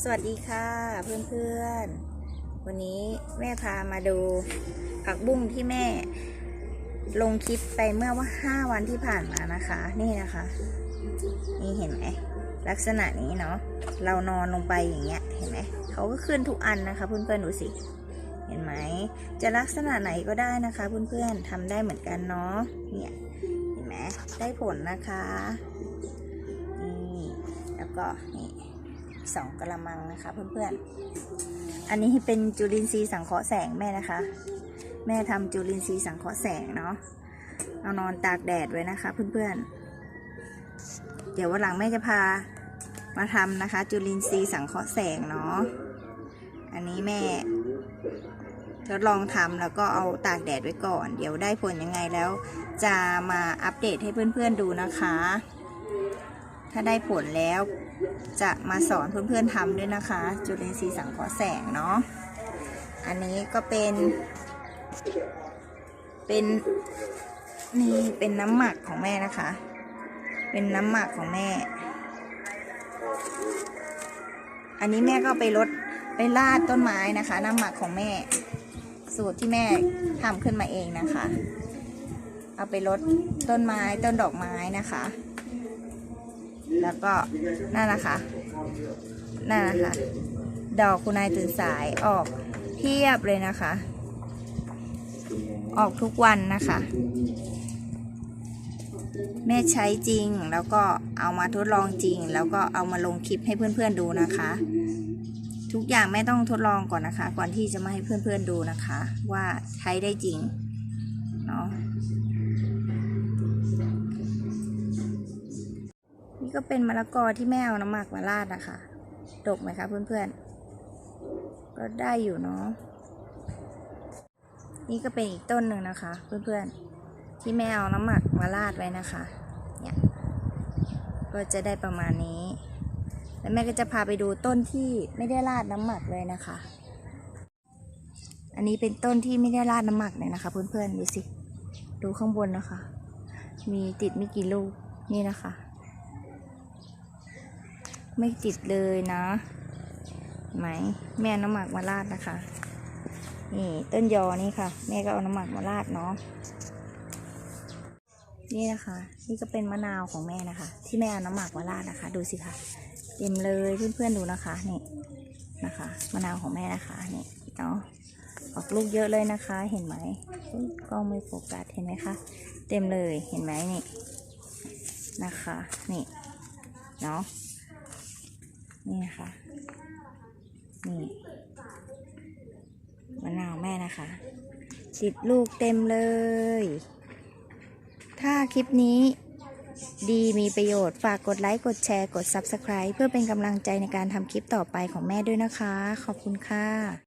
สวัสดีค่ะเพื่อนๆ วันนี้แม่พามาดูผักบุ้งที่แม่ ลงคลิปไปเมื่อว่าห้าวันที่ผ่านมานะคะ นี่นะคะ นี่เห็นไหมลักษณะนี้เนาะเรานอนลงไปอย่างเงี้ยเห็นไหมเขาก็ขึ้นทุกอันนะคะเพื่อนๆดูสิเห็นไหมจะลักษณะไหนก็ได้นะคะเพื่อนๆทำได้เหมือนกันเนาะเนี่ยเห็นไหมได้ผลนะคะนี่แล้วก็นี่ สองกระมังนะคะเพื่อนๆ อันนี้เป็นจุลินทรีย์สังเคราะห์แสงแม่นะคะ แม่ทำจุลินทรีย์สังเคราะห์แสงเนาะ เอานอนตากแดดไว้นะคะเพื่อนๆ เดี๋ยววันหลังแม่จะพามาทำนะคะ จุลินทรีย์สังเคราะห์แสงเนาะ อันนี้แม่ทดลองทำแล้วก็เอาตากแดดไว้ก่อน เดี๋ยวได้ผลยังไงแล้ว จะมาอัปเดตให้เพื่อนๆดูนะคะ ถ้าได้ผลแล้วจะมาสอนเพื่อนๆทำด้วยนะคะ จุลินทรีย์สังเคราะห์แสงเนาะอันนี้ก็เป็น เป็นนี่เป็นน้ำหมักของแม่นะคะ เป็นน้ำหมักของแม่ อันนี้แม่ก็ไปลดไปลาดต้นไม้นะคะ น้ำหมักของแม่ สูตรที่แม่ทำขึ้นมาเองนะคะ เอาไปลดต้นไม้ต้นดอกไม้นะคะ แล้วก็นั่นนะคะนั่นนะคะ ดอกคุณนายตื่นสายออกเทียบเลยนะคะ ออกทุกวันนะคะ แม่ใช้จริงแล้วก็เอามาทดลองจริง แล้วก็เอามาลงคลิปให้เพื่อนๆดูนะคะ ทุกอย่างแม่ต้องทดลองก่อนนะคะ ก่อนที่จะมาให้เพื่อนๆดูนะคะ ว่าใช้ได้จริงเนาะ ก็เป็นมะละกอที่แม่เอาน้ำหมักมาราดนะคะดกไหมคะเพื่อนๆ ก็ได้อยู่เนาะ นี่ก็เป็นอีกต้นหนึ่งนะคะ เพื่อนๆ ที่แม่เอาน้ำหมักมาราดไว้นะคะ เนี่ย ก็จะได้ประมาณนี้ แล้วแม่ก็จะพาไปดูต้นที่ไม่ได้ราดน้ำหมักเลยนะคะ อันนี้เป็นต้นที่ไม่ได้ราดน้ำหมักเลยนะคะ เพื่อนๆ ดูสิ ดูข้างบนนะคะ มีติดไม่กี่ลูก นี่นะคะ ไม่ติดเลยนะเห็นไหมแม่เอาน้ำหมักมาราดนะคะ นี่ต้นยอนี่ค่ะ แม่ก็เอาน้ำหมักมาราดเนาะนี่นะคะ นี่ก็เป็นมะนาวของแม่นะคะ ที่แม่เอาน้ำหมักมาราดนะคะ ดูสิคะเต็มเลยเพื่อนๆดูนะคะนี่นะคะมะนาวของแม่นะคะนี่เนาะออกลูกเยอะเลยนะคะ เห็นไหมกล้องไม่โฟกัสเห็นไหมคะเต็มเลยเห็นไหมนี่นะคะ นี่เนาะ นี่นะคะนี่มะนาวแม่นะคะติดลูกเต็มเลย ถ้าคลิปนี้ดีมีประโยชน์ฝากกดไลค์ กดแชร์ กด Subscribe เพื่อเป็นกำลังใจในการทำคลิปต่อไปของแม่ด้วยนะคะ ขอบคุณค่ะ